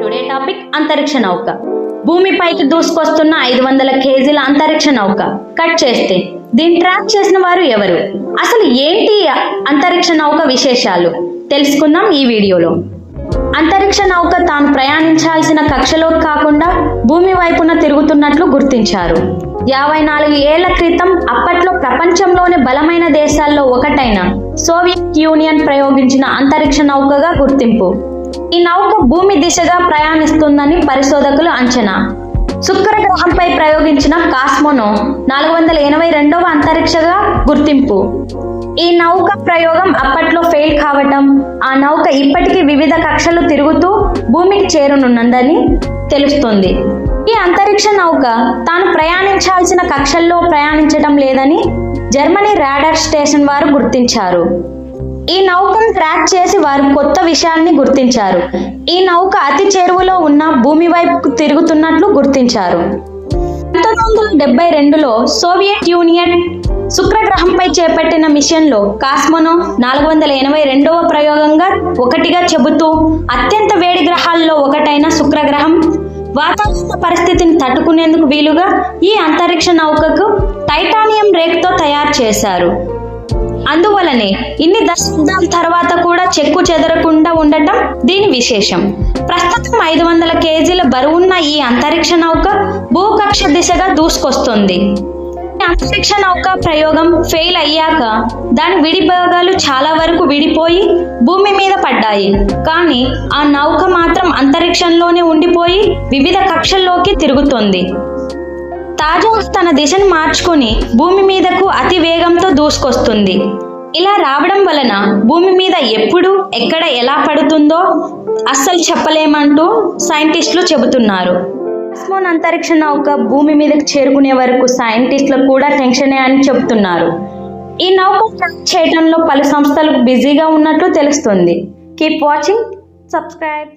Today topic అంతరిక్ష నౌక. భూమిపైకి దూసుకొస్తున్న ఐదు వందల కేజీల అంతరిక్ష నౌక. కట్ చేస్తే దీన్ని ట్రాక్ చేసిన వారు ఎవరు? అసలు ఏంటి అంతరిక్ష నౌక విశేషాలు? తెలుసుకుందాం ఈ వీడియోలో. అంతరిక్ష నౌక తాను ప్రయాణించాల్సిన కక్షలో కాకుండా భూమి వైపున తిరుగుతున్నట్లు గుర్తించారు. యాభై నాలుగు ఏళ్ళ క్రితం అప్పట్లో ప్రపంచంలోని బలమైన దేశాల్లో ఒకటైన సోవియట్ యూనియన్ ప్రయోగించిన అంతరిక్ష నౌకగా గుర్తింపు. ఈ నౌక భూమి దిశగా ప్రయాణిస్తుందని పరిశోధకులు అంచనా. శుక్ర గ్రహంపై ప్రయోగించిన కాస్మోనో నాలుగు వందల ఎనభై రెండవ అంతరిక్షగా గుర్తింపు. ఈ నౌక ప్రయోగం అప్పట్లో ఫెయిల్ కావటం ఆ నౌక ఇప్పటికీ వివిధ కక్షలు తిరుగుతూ భూమికి చేరునున్నదని తెలుస్తుంది. ఈ అంతరిక్ష నౌక తాను ప్రయాణించాల్సిన కక్షల్లో ప్రయాణించడం లేదని జర్మనీ రాడార్ స్టేషన్ వారు గుర్తించారు. ఈ నౌకను ట్రాక్ చేసి వారు కొత్త విషయాల్ని గుర్తించారు. ఈ నౌక అతి చేరువలో ఉన్న భూమి వైపుకు తిరుగుతున్నట్లు గుర్తించారు. పంతొమ్మిది వందల డెబ్బై రెండులో సోవియట్ యూనియన్ శుక్రగ్రహంపై చేపట్టిన మిషన్లో కాస్మోనో నాలుగు వందల ఎనభై రెండవ ప్రయోగంగా ఒకటిగా చెబుతూ అత్యంత వేడి గ్రహాల్లో ఒకటైన శుక్రగ్రహం వాతావరణ పరిస్థితిని తట్టుకునేందుకు వీలుగా ఈ అంతరిక్ష నౌకకు టైటానియం రేక్తో తయారు చేశారు. అందువలనే ఇన్ని దశాబ్దాల తర్వాత కూడా చెక్కు చెదరకుండా ఉండటం దీని విశేషం. ప్రస్తుతం ఐదు వందల కేజీల బరువున్న ఈ అంతరిక్ష నౌక భూకక్ష దిశగా దూసుకొస్తుంది. అంతరిక్ష నౌక ప్రయోగం ఫెయిల్ అయ్యాక దాని విడి భాగాలు చాలా వరకు విడిపోయి భూమి మీద పడ్డాయి. కానీ ఆ నౌక మాత్రం అంతరిక్షంలోనే ఉండిపోయి వివిధ కక్షల్లోకి తిరుగుతోంది. తాజా తన దిశను మార్చుకొని భూమి మీదకు అతి వేగంతో దూసుకొస్తుంది. ఇలా రావడం వలన భూమి మీద ఎప్పుడు ఎక్కడ ఎలా పడుతుందో అస్సలు చెప్పలేమంటూ సైంటిస్టులు చెబుతున్నారు. కాస్మోన్ అంతరిక్ష నౌక భూమి మీదకు చేరుకునే వరకు సైంటిస్టులు కూడా టెన్షనే అని చెబుతున్నారు. ఈ నౌక ట్రాక్ చేయడంలో పలు సంస్థలు బిజీగా ఉన్నట్లు తెలుస్తుంది. Keep watching subscribe